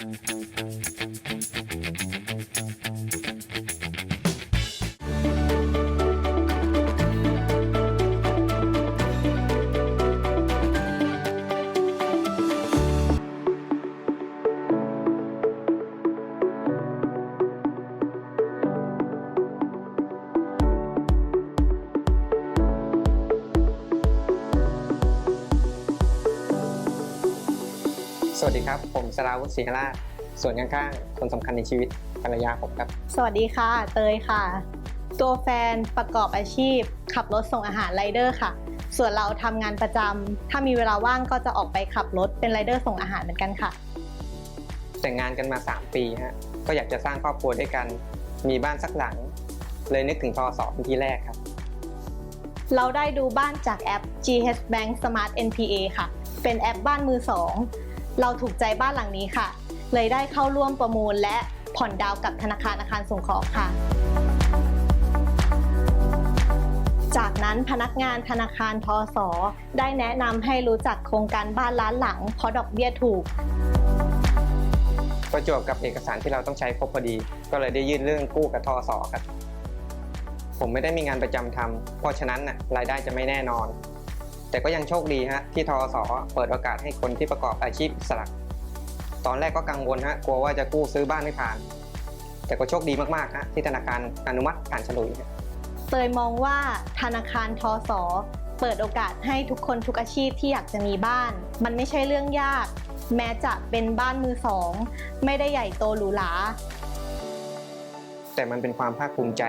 Mm-hmm. สวัสดีครับ ผมสราวุฒิศรีหราชส่วนข้างๆคนสำคัญในชีวิตภรรยาผมครับ สวัสดีค่ะ เตยค่ะ ตัวแฟนประกอบอาชีพ ขับรถส่งอาหารไรเดอร์ค่ะ ส่วนเราทำงานประจำถ้ามีเวลาว่างก็จะออกไปขับรถเป็นไรเดอร์ส่งอาหารเหมือนกันค่ะ แต่งงานกันมา 3 ปีฮะก็อยากจะสร้างครอบครัวด้วยกัน มีบ้านสักหลัง เลยนึกถึงทอสอเป็นที่แรกครับ เราได้ดูบ้านจากแอป GH Bank Smart NPA ค่ะ เป็นแอปบ้านมือสอง เราถูกใจบ้านหลังนี้ค่ะ เลยได้เข้าร่วมประมูลและผ่อนดาวกับธนาคารอาคารสงเคราะห์ค่ะ จากนั้นพนักงานธนาคารทอสได้แนะนำให้รู้จักโครงการบ้านล้านหลังเพราะดอกเบี้ยถูก ประจวบกับเอกสารที่เราต้องใช้ครบพอดี ก็เลยได้ยื่นเรื่องกู้กับทอสอครับ ผมไม่ได้มีงานประจำทำเพราะฉะนั้นน่ะรายได้จะไม่แน่นอน แต่ก็ยังโชคดีฮะที่ทอสอเปิดโอกาสให้คนที่ประกอบอาชีพอิสระตอนแรกก็กังวลฮะกลัวว่าจะกู้ซื้อบ้านไม่ผ่าน แต่ก็โชคดีมากๆฮะที่ธนาคารอนุมัติผ่านฉลุยฮะเตยมองว่าธนาคารทสเปิดโอกาสให้ทุกคนทุกอาชีพที่อยากจะมีบ้าน มันไม่ใช่เรื่องยาก แม้จะเป็นบ้านมือสอง ไม่ได้ใหญ่โตหรูหราแต่มันเป็นความภาคภูมิใจ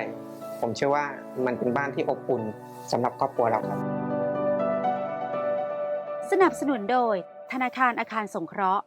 ผมเชื่อว่ามันเป็นบ้านที่อบอุ่นสำหรับครอบครัวเราครับส นับสนุนโดย ธนาคารอาคารสงเคราะห์